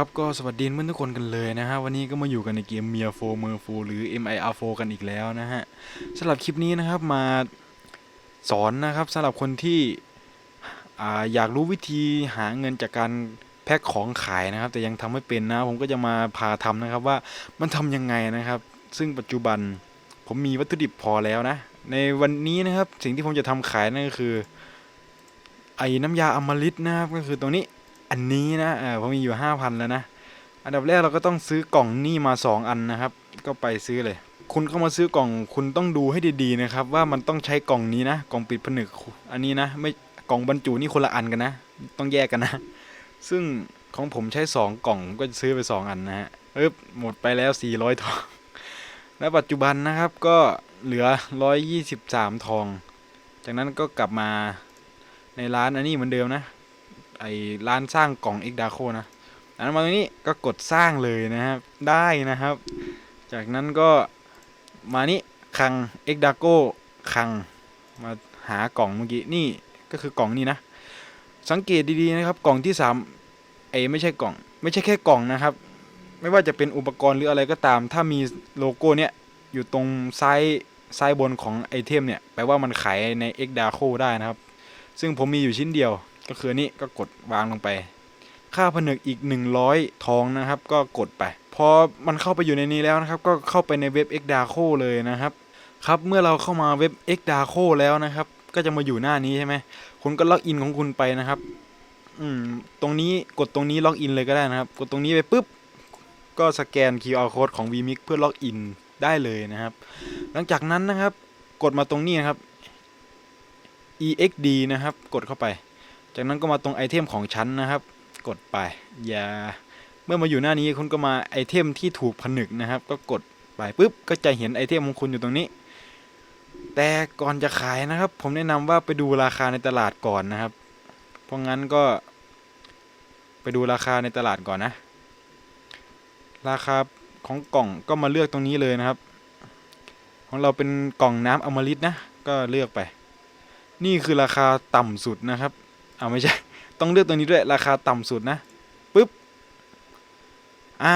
ครับก็สวัสดีเพื่อนทุกคนกันเลยนะฮะวันนี้ก็มาอยู่กันในเกมเมียโฟเมอร์โฟหรือ MIR4 กันอีกแล้วนะฮะสำหรับคลิปนี้นะครับมาสอนนะครับสำหรับคนที่ออยากรู้วิธีหาเงินจากการแพ็คของขายนะครับ แต่ยังทำไม่เป็นนะผมก็จะมาพาทำนะครับว่ามันทำยังไงนะครับ ซึ่งปัจจุบันผมมีวัตถุดิบพอแล้วนะ ในวันนี้นะครับสิ่งที่ผมจะทำขายนั่นก็คือไอ้น้ำยาอมฤตนะครับก็คือตรงนี้ อันนี้นะเออผมมีอยู่ห้าพันแล้วนะ อันดับแรกเราก็ต้องซื้อกล่องนี่มา 2 อันนะครับ ก็ไปซื้อเลย คุณเข้ามาซื้อกล่องคุณต้องดูให้ดีๆนะครับ ว่ามันต้องใช้กล่องนี้นะ กล่องปิดผนึกอันนี้นะ ไม่กล่องบรรจุนี่คนละอันกันนะ ต้องแยกกันนะ ซึ่งของผมใช้ 2 กล่องก็จะซื้อไป 2 อันนะฮะเอ๊บหมดไปแล้ว 400 ทอง และปัจจุบันนะครับก็เหลือ 123 ทอง จากนั้นก็กลับมาในร้านอันนี้เหมือนเดิมนะ ไอ้ร้านสร้างกล่อง X d a c o นะอันนั้นมาตรงนี้ก็กดสร้างเลยนะครับ ได้นะครับ จากนั้นก็มานี่คัง X d a c o คังมาหากล่องเมื่อกี้นี่ก็คือกล่องนี้นะ สังเกตดีๆนะครับกล่องที่สามไอ้ไม่ใช่กล่อง ไม่ใช่แค่กล่องนะครับ ไม่ว่าจะเป็นอุปกรณ์หรืออะไรก็ตาม ถ้ามีโลโก้เนี้ยอยู่ตรงซ้ายซ้ายบนของไอเทมเนี่ยแปลว่ามันขายใน X d a c o ได้นะครับ ซึ่งผมมีอยู่ชิ้นเดียว ก็คือนนี้ก็กดวางลงไป ค่าผนึกอีก 100 ทองนะครับ ก็กดไป พอมันเข้าไปอยู่ในนี้แล้วนะครับ ก็เข้าไปในเว็บ x d a c o เลยนะครับ ครับเมื่อเราเข้ามาเว็บ x d a c o แล้วนะครับ ก็จะมาอยู่หน้านี้ใช่ไหมคุณก็ล็อกอินของคุณไปนะครับอืมตรงนี้กดตรงนี้ล็อกอินเลยก็ได้นะครับ กดตรงนี้ไปปุ๊บก็สแกน QR code ของ vmix เพื่อล็อกอินได้เลยนะครับ หลังจากนั้นนะครับ กดมาตรงนี้นะครับ exd นะครับ กดเข้าไป จากนั้นก็มาตรงไอเทมของฉันนะครับ กดไปอย่าเมื่อมาอยู่หน้านี้คุณก็มาไอเทมที่ถูกผนึกนะครับ ก็กดไปปุ๊บก็จะเห็นไอเทมของคุณอยู่ตรงนี้ แต่ก่อนจะขายนะครับ ผมแนะนำว่าไปดูราคาในตลาดก่อนนะครับ เพราะงั้นก็ไปดูราคาในตลาดก่อนนะ ราคาของกล่องก็มาเลือกตรงนี้เลยนะครับ ของเราเป็นกล่องน้ำอมฤตนะ ก็เลือกไป นี่คือราคาต่ำสุดนะครับ เอาไม่ใช่ ต้องเลือกตัวนี้ด้วย ราคาต่ำสุดนะปึ๊บ อ่า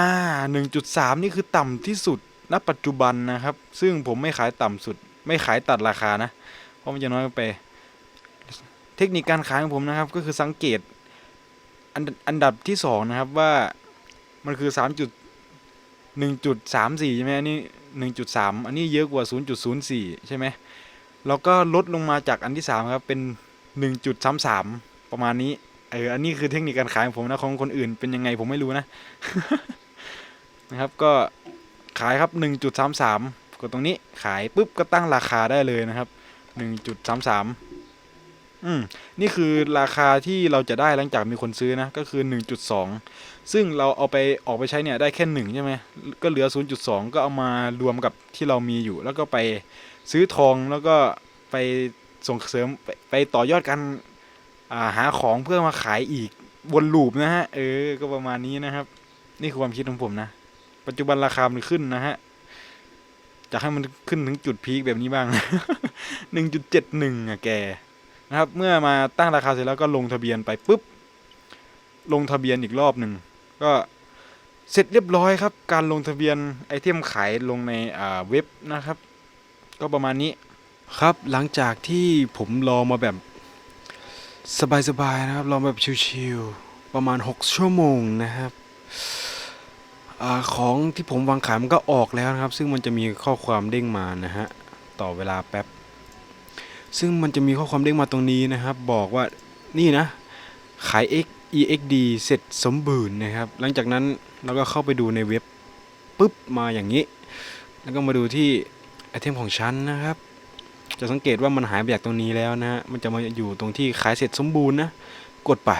1.3 นี่คือต่ำที่สุดณปัจจุบันนะครับ ซึ่งผมไม่ขายต่ำสุด ไม่ขายตัดราคานะ เพราะมันจะน้อยไป เทคนิคการขายของผมนะครับ ก็คือสังเกตอันอันดับที่สองนะครับว่ามันคือ 3. จุด1.34 ใช่ไหมอันนี้ 1.3 อันนี้เยอะกว่า 0.04 ใช่ไหมแล้วก็ลดลงมาจากอันที่ 3 ครับ เป็น 1.33 ประมาณนี้เอออันนี้คือเทคนิคการขายของผมนะของคนอื่นเป็นยังไงผมไม่รู้นะนะครับก็ขายครับ 1.33กดตรงนี้ขายปุ๊บก็ตั้งราคาได้เลยนะครับ 1.33อืมนี่คือราคาที่เราจะได้หลังจากมีคนซื้อนะก็คือ 1.2 ซึ่งเราเอาไปออกไปใช้เนี่ยได้แค่1ใช่ไหมก็เหลือ 0.2 ก็เอามารวมกับที่เรามีอยู่ แล้วก็ไปซื้อทองแล้วก็ไปส่งเสริมไปไปต่อยอดกัน หาของเพื่อมาขายอีกวนลูปนะฮะ เออ ก็ประมาณนี้นะครับ นี่คือความคิดของผมนะ ปัจจุบันราคามันขึ้นนะฮะจะให้มันขึ้นถึงจุดพีคแบบนี้บ้างหนึ่งจุดเจ็ดหนึ่งอะแกนะครับ เมื่อมาตั้งราคาเสร็จแล้วก็ลงทะเบียนไปปุ๊บ ลงทะเบียนอีกรอบหนึ่ง ก็เสร็จเรียบร้อยครับ การลงทะเบียนไอเทมขายลงในอ่าเว็บนะครับ ก็ประมาณนี้ครับหลังจากที่ผมรอมาแบบ สบายๆนะครับรองแบบชิวๆประมาณ 6 ชั่วโมงนะครับอของที่ผมวางขายมันก็ออกแล้วนะครับ ซึ่งมันจะมีข้อความเด้งมานะฮะต่อเวลาแป๊บซึ่งมันจะมีข้อความเด้งมาตรงนี้นะครับ บอกว่านี่นะ ขาย X EXD เสร็จสมบูรณ์นะครับ หลังจากนั้นเราก็เข้าไปดูในเว็บปุ๊บมาอย่างนี้ แล้วก็มาดูที่ไอเทมของฉันนะครับ จะสังเกตว่ามันหายไปจากตรงนี้แล้วนะฮะมันจะมาอยู่ตรงที่ขายเสร็จสมบูรณ์นะ กดไป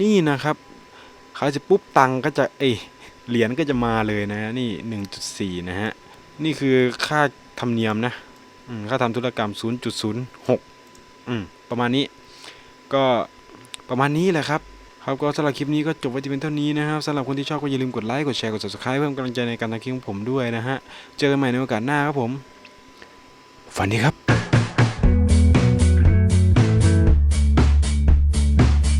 นี่นะครับ ขายเสร็จปุ๊บตังค์ก็จะเอยเหรียญก็จะมาเลยนะฮะนี่ 1.4 นะฮะ นี่คือค่าธรรมเนียมนะค่าทำธุรกรรม 0.06อืมประมาณนี้ ก็ประมาณนี้แหละครับครับก็สำหรับคลิปนี้ก็จบไว้ที่เป็นเท่านี้นะครับสำหรับคนที่ชอบก็อย่าลืมกดไลค์กดแชร์กด subscribe เพิ่มกำลังใจในการทำคลิปของผมด้วยนะฮะ เจอกันใหม่ในโอกาสหน้าครับผม ฝันดีครับ